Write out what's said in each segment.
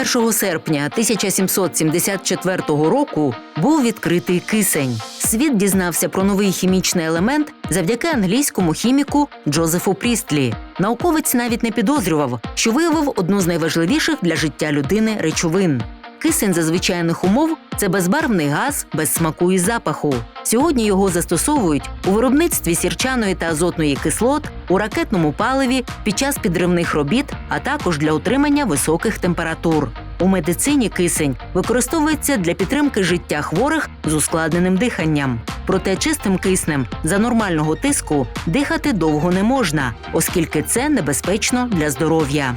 1 серпня 1774 року був відкритий кисень. Світ дізнався про новий хімічний елемент завдяки англійському хіміку Джозефу Прістлі. Науковець навіть не підозрював, що виявив одну з найважливіших для життя людини речовин. Кисень за звичайних умов це безбарвний газ без смаку і запаху. Сьогодні його застосовують у виробництві сірчаної та азотної кислот, у ракетному паливі під час підривних робіт, а також для утримання високих температур. У медицині кисень використовується для підтримки життя хворих з ускладненим диханням. Проте чистим киснем за нормального тиску дихати довго не можна, оскільки це небезпечно для здоров'я.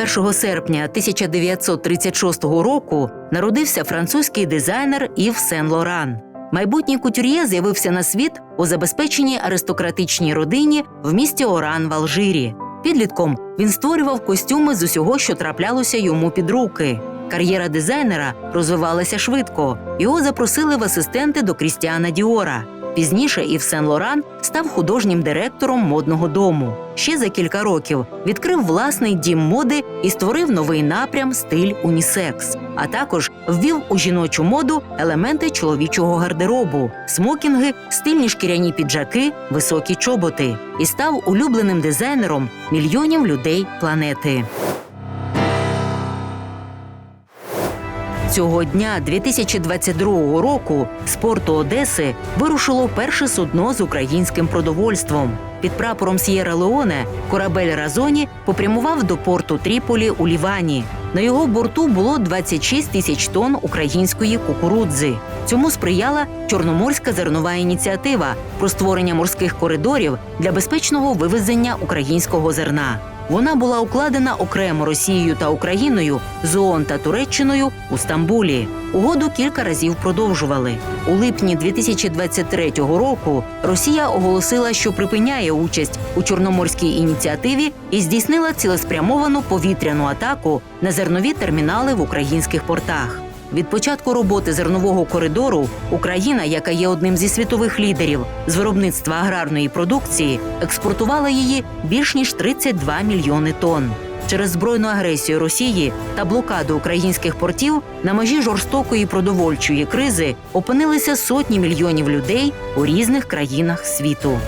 1 серпня 1936 року народився французький дизайнер Ів Сен-Лоран. Майбутній кутюр'є з'явився на світ у забезпеченій аристократичній родині в місті Оран в Алжирі. Підлітком він створював костюми з усього, що траплялося йому під руки. Кар'єра дизайнера розвивалася швидко. Його запросили в асистенти до Крістіана Діора. Пізніше Ів Сен-Лоран став художнім директором модного дому. Ще за кілька років відкрив власний дім моди і створив новий напрям стиль унісекс. А також ввів у жіночу моду елементи чоловічого гардеробу, смокінги, стильні шкіряні піджаки, високі чоботи і став улюбленим дизайнером мільйонів людей планети. Цього дня, 2022 року, з порту Одеси вирушило перше судно з українським продовольством. Під прапором С'єра Леоне корабель Разоні попрямував до порту Тріполі у Лівані. На його борту було 26 тисяч тонн української кукурудзи. Цьому сприяла Чорноморська зернова ініціатива про створення морських коридорів для безпечного вивезення українського зерна. Вона була укладена окремо Росією та Україною з ООН та Туреччиною у Стамбулі. Угоду кілька разів продовжували. У липні 2023 року Росія оголосила, що припиняє участь у чорноморській ініціативі і здійснила цілеспрямовану повітряну атаку на зернові термінали в українських портах. Від початку роботи зернового коридору Україна, яка є одним зі світових лідерів з виробництва аграрної продукції, експортувала її більш ніж 32 мільйони тонн. Через збройну агресію Росії та блокаду українських портів на межі жорстокої продовольчої кризи опинилися сотні мільйонів людей у різних країнах світу.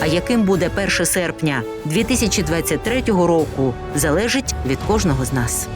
А яким буде 1 серпня 2023 року, залежить від кожного з нас.